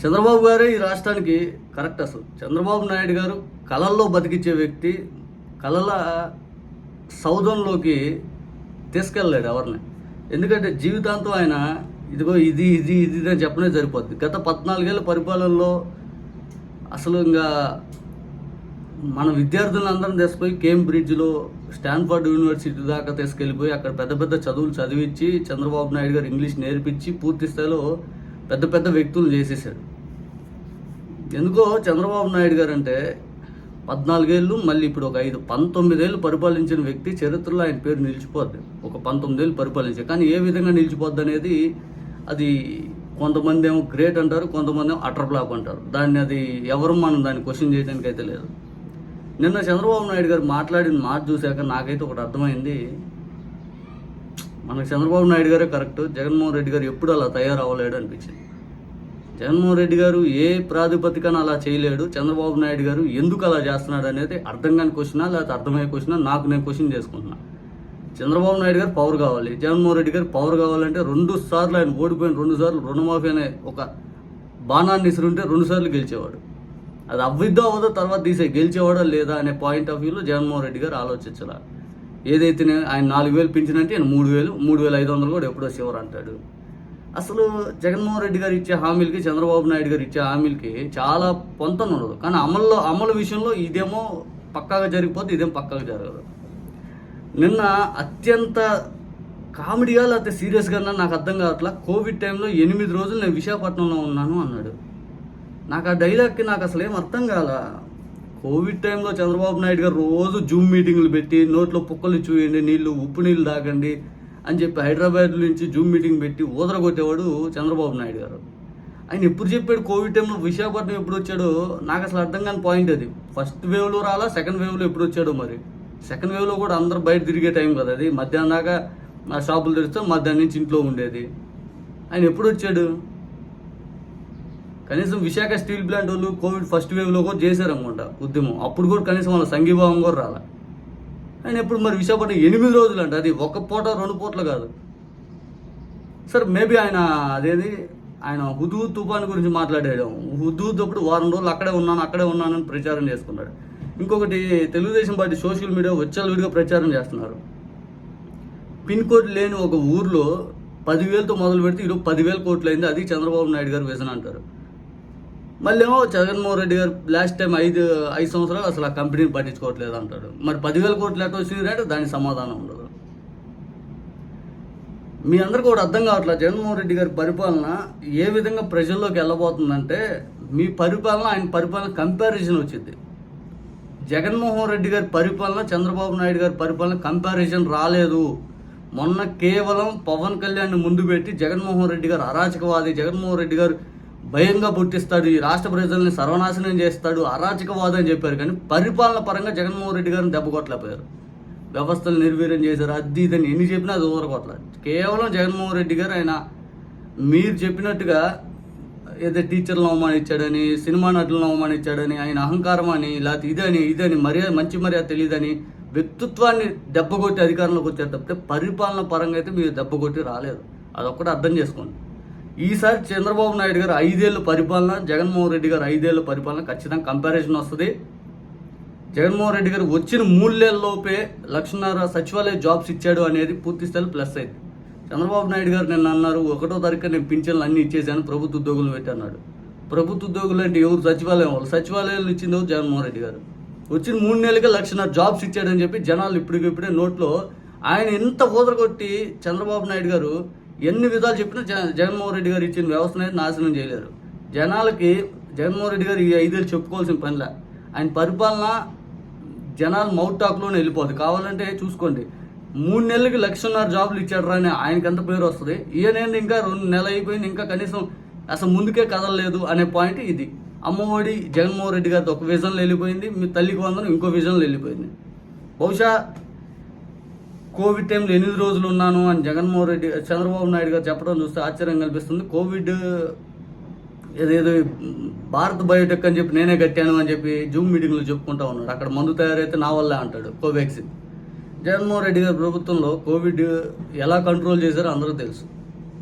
చంద్రబాబు గారే ఈ రాష్ట్రానికి కరెక్ట్ అసలు. చంద్రబాబు నాయుడు గారు కళల్లో బతికించే వ్యక్తి కళల సౌధంలోకి తీసుకెళ్ళలేడు ఎవరిని. ఎందుకంటే జీవితాంతం ఆయన ఇదిగో ఇది ఇది ఇది అని చెప్పనే సరిపోద్ది. గత పద్నాలుగేళ్ళ పరిపాలనలో అసలు ఇంకా మన విద్యార్థులందరం తీసుకుపోయి కేంబ్రిడ్జ్లో స్టాన్ఫర్డ్ యూనివర్సిటీ దాకా తీసుకెళ్ళిపోయి అక్కడ పెద్ద పెద్ద చదువులు చదివించి చంద్రబాబు నాయుడు గారు ఇంగ్లీష్ నేర్పించి పూర్తి స్థాయిలో పెద్ద పెద్ద వ్యక్తులు చేసేసాడు ఎందుకో చంద్రబాబు నాయుడు గారు అంటే పద్నాలుగేళ్ళు మళ్ళీ ఇప్పుడు ఒక ఐదు పంతొమ్మిదేళ్ళు పరిపాలించిన వ్యక్తి చరిత్రలో ఆయన పేరు నిలిచిపోద్ది. ఒక పంతొమ్మిదేళ్ళు పరిపాలించారు కానీ ఏ విధంగా నిలిచిపోద్ది అనేది అది కొంతమంది ఏమో గ్రేట్ అంటారు కొంతమంది ఏమో అటర్ బ్లాక్ అంటారు. దాన్ని అది ఎవరు మనం దాన్ని క్వశ్చన్ చేయడానికి అయితే లేదు. నిన్న చంద్రబాబు నాయుడు గారు మాట్లాడిన మాట చూశాక నాకైతే ఒకటి అర్థమైంది. మనకు చంద్రబాబు నాయుడు గారే కరెక్ట్ జగన్మోహన్ రెడ్డి గారు ఎప్పుడు అలా తయారవ్వలేడు అనిపించింది. జగన్మోహన్ రెడ్డి గారు ఏ ప్రాతిపదికన అలా చేయలేడు చంద్రబాబు నాయుడు గారు ఎందుకు అలా చేస్తున్నాడు అనేది అర్థం కాని క్వశ్చనా లేకపోతే అర్థమయ్యే క్వశ్చనా నాకు నేను క్వశ్చన్ చేసుకుంటున్నా. చంద్రబాబు నాయుడు గారు పవర్ కావాలి జగన్మోహన్ రెడ్డి గారు పవర్ కావాలంటే రెండు సార్లు ఆయన ఓడిపోయిన రెండు సార్లు రుణమాఫీ అనే ఒక బాణాన్ని ఇసురుంటే రెండు సార్లు గెలిచేవాడు. అది అవ్విద్దో అవ్వదో తర్వాత తీసే గెలిచేవాడా లేదా అనే పాయింట్ ఆఫ్ వ్యూలో జగన్మోహన్ రెడ్డి గారు ఆలోచించాలి? ఏదైతే ఆయన నాలుగు వేలు పెంచినంటే ఆయన మూడు వేలు మూడు వేల ఐదు వందలు కూడా ఎప్పుడో శివర్ అంటాడు. అసలు జగన్మోహన్ రెడ్డి గారు ఇచ్చే హామీలకి చంద్రబాబు నాయుడు గారు ఇచ్చే హామీలకి చాలా పొంతన ఉండదు. కానీ అమల్లో అమలు విషయంలో ఇదేమో పక్కాగా జరిగిపోతే ఇదేమో పక్కాగా జరగదు. నిన్న అత్యంత కామెడీగా లేకపోతే సీరియస్గా నాకు అర్థం కావట్లా కోవిడ్ టైంలో ఎనిమిది రోజులు నేను విశాఖపట్నంలో ఉన్నాను అన్నాడు. నాకు ఆ డైలాగ్కి నాకు అసలు ఏం అర్థం కాలే. కోవిడ్ టైంలో చంద్రబాబు నాయుడు గారు రోజు జూమ్ మీటింగ్లు పెట్టి నోట్లో పుక్కలు చూయండి నీళ్ళు ఉప్పు నీళ్ళు తాగండి అని చెప్పి హైదరాబాద్ నుంచి జూమ్ మీటింగ్ పెట్టి ఊదరగొట్టేవాడు చంద్రబాబు నాయుడు గారు. ఆయన ఎప్పుడు చెప్పాడు కోవిడ్ టైంలో విశాఖపట్నం ఎప్పుడు వచ్చాడో నాకు అసలు అర్థం కాని పాయింట్ అది. ఫస్ట్ వేవ్లో రాలా సెకండ్ వేవ్లో ఎప్పుడు వచ్చాడో మరి. సెకండ్ వేవ్లో కూడా అందరూ బయట తిరిగే టైం కదా అది. మధ్యాహ్నం దాకా షాపులు తెరిస్తే మధ్యాహ్నం నుంచి ఇంట్లో ఉండేది. ఆయన ఎప్పుడు వచ్చాడు? కనీసం విశాఖ స్టీల్ ప్లాంట్ వాళ్ళు కోవిడ్ ఫస్ట్ వేవ్లో కూడా చేశారు అనుకుంటా ఉద్యమం. అప్పుడు కూడా కనీసం వాళ్ళ సంఘీభావం కూడా రాలే. ఆయన ఎప్పుడు మరి విశాఖపట్నం ఎనిమిది రోజులు అంట అది ఒక పూట రెండు పూటలు కాదు. సార్ మేబీ ఆయన అదేది? ఆయన హుదూ తుఫాన్ గురించి మాట్లాడాడు. హుదూదప్పుడు వారం రోజులు అక్కడే ఉన్నాను అక్కడే ఉన్నానని ప్రచారం చేసుకున్నాడు. ఇంకొకటి తెలుగుదేశం పార్టీ సోషల్ మీడియా విడిగా ప్రచారం చేస్తున్నారు. పిన్ కోడ్ లేని ఒక ఊర్లో పదివేలతో మొదలు పెడితే ఈరోజు పదివేల కోట్లు అయింది. అది చంద్రబాబు నాయుడు గారు విజన్ అంటారు. మళ్ళీ ఏమో జగన్మోహన్ రెడ్డి గారు లాస్ట్ టైం ఐదు ఐదు సంవత్సరాలు అసలు ఆ కంపెనీని పట్టించుకోవట్లేదు అంటాడు. మరి పదివేల కోట్లు ఎట్లా వచ్చింది అంటే దానికి సమాధానం ఉండదు. మీ అందరికీ కూడా అర్థం కావట్లేదు జగన్మోహన్ రెడ్డి గారి పరిపాలన ఏ విధంగా ప్రజల్లోకి వెళ్ళబోతుందంటే మీ పరిపాలన ఆయన పరిపాలన కంపారిజన్ వచ్చింది. జగన్మోహన్ రెడ్డి గారి పరిపాలన చంద్రబాబు నాయుడు గారి పరిపాలన కంపారిజన్ రాలేదు. మొన్న కేవలం పవన్ కళ్యాణ్ ముందు పెట్టి జగన్మోహన్ రెడ్డి గారు అరాచకవాది జగన్మోహన్ రెడ్డి గారు భయంగా పుట్టిస్తాడు. ఈ రాష్ట్ర ప్రజల్ని సర్వనాశనం చేస్తాడు. అరాచకవాదం అని చెప్పారు. కానీ పరిపాలన పరంగా జగన్మోహన్ రెడ్డి గారిని దెబ్బకొట్టలేకపోయారు వ్యవస్థలు నిర్వీర్యం చేశారు. అది ఇదని ఎన్ని చెప్పినా అది ఊరకొట్టలేదు కేవలం జగన్మోహన్ రెడ్డి గారు ఆయన. మీరు చెప్పినట్టుగా ఏదో టీచర్లను అవమానించాడని సినిమా నటులను అవమానించాడని ఆయన అహంకారం అని లేకపోతే ఇదని ఇదని మర్యాద మంచి మర్యాద తెలియదని వ్యక్తిత్వాన్ని దెబ్బకొట్టి అధికారంలోకి వచ్చారు తప్పితే పరిపాలన పరంగా అయితే మీరు దెబ్బకొట్టి రాలేదు. అదొక్కటి అర్థం చేసుకోండి. ఈసారి చంద్రబాబు నాయుడు గారు ఐదేళ్ళు పరిపాలన జగన్మోహన్ రెడ్డి గారు ఐదేళ్ళు పరిపాలన ఖచ్చితంగా కంపారిజన్ వస్తుంది. జగన్మోహన్ రెడ్డి గారు వచ్చిన మూడేళ్ళలోపే లక్షన్నర సచివాలయ జాబ్స్ ఇచ్చాడు అనేది పూర్తి స్థాయి ప్లస్ అయింది. చంద్రబాబు నాయుడు గారు నిన్న అన్నారు ఒకటో తారీఖు నేను పింఛన్లు అన్ని ఇచ్చేసాను ప్రభుత్వ ఉద్యోగులు పెట్టన్నాడు ప్రభుత్వ ఉద్యోగులు అంటే ఎవరు? సచివాలయం వాళ్ళు. సచివాలయాలు ఇచ్చింది ఎవరు? జగన్మోహన్ రెడ్డి గారు. వచ్చిన మూడు నెలలకే లక్షన్నర జాబ్స్ ఇచ్చాడని చెప్పి జనాలు ఇప్పటికిప్పుడే నోట్లో ఆయన ఎంత కొట్టి చంద్రబాబు నాయుడు గారు ఎన్ని విధాలు చెప్పినా జ- జగన్మోహన్ రెడ్డి గారు ఇచ్చిన వ్యవస్థను అయితే నాశనం చేయలేరు. జనాలకి జగన్మోహన్ రెడ్డి గారు ఈ ఐదేళ్ళు చెప్పుకోవాల్సిన పనిలే. ఆయన పరిపాలన జనాలు మౌట్ టాక్లోనే వెళ్ళిపోదు కావాలంటే చూసుకోండి. మూడు నెలలకి లక్షన్నర జాబులు ఇచ్చాడు అని ఆయనకి ఎంత పేరు వస్తుంది? ఈయనేంది ఇంకా రెండు నెలలు అయిపోయింది ఇంకా కనీసం అసలు ముందుకే కదలలేదు అనే పాయింట్ ఇది. అమ్మఒడి జగన్మోహన్ రెడ్డి గారితో ఒక విజన్లో వెళ్ళిపోయింది మీ తల్లికి వందనం ఇంకో విజన్లో వెళ్ళిపోయింది. బహుశా కోవిడ్ టైంలో ఎనిమిది రోజులు ఉన్నాను అని జగన్మోహన్ రెడ్డి చంద్రబాబు నాయుడు గారు చెప్పడం చూస్తే ఆశ్చర్యం కనిపిస్తుంది. కోవిడ్ ఏదేదో భారత్ బయోటెక్ అని చెప్పి నేనే కట్టాను అని చెప్పి జూమ్ మీటింగ్లో చెప్పుకుంటా ఉన్నాడు. అక్కడ మందు తయారైతే నా వల్లే అంటాడు కోవాక్సిన్. జగన్మోహన్ రెడ్డి గారి ప్రభుత్వంలో కోవిడ్ ఎలా కంట్రోల్ చేశారో అందరూ తెలుసు.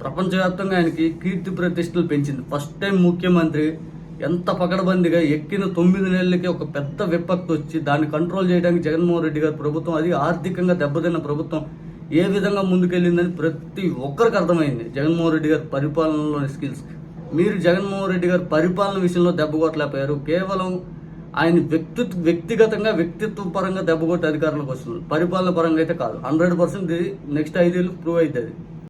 ప్రపంచవ్యాప్తంగా ఆయనకి కీర్తి ప్రతిష్టలు పెంచింది. ఫస్ట్ టైం ముఖ్యమంత్రి ఎంత పకడబందిగా ఎక్కిన తొమ్మిది నెలలకి ఒక పెద్ద విపత్తు వచ్చి దాన్ని కంట్రోల్ చేయడానికి జగన్మోహన్ రెడ్డి గారి ప్రభుత్వం అది ఆర్థికంగా దెబ్బతిన్న ప్రభుత్వం ఏ విధంగా ముందుకెళ్ళిందని ప్రతి ఒక్కరికి అర్థమైంది జగన్మోహన్ రెడ్డి గారి పరిపాలనలోని స్కిల్స్ మీరు జగన్మోహన్ రెడ్డి గారి పరిపాలన విషయంలో దెబ్బకొట్టలేకపోయారు కేవలం ఆయన వ్యక్తి వ్యక్తిగతంగా వ్యక్తిత్వ పరంగా దెబ్బ కొట్టి అధికారంలోకి వస్తున్నారు. పరిపాలన పరంగా అయితే కాదు. హండ్రెడ్ పర్సెంట్ నెక్స్ట్ ఐదేళ్ళు ప్రూవ్ అవుతుంది.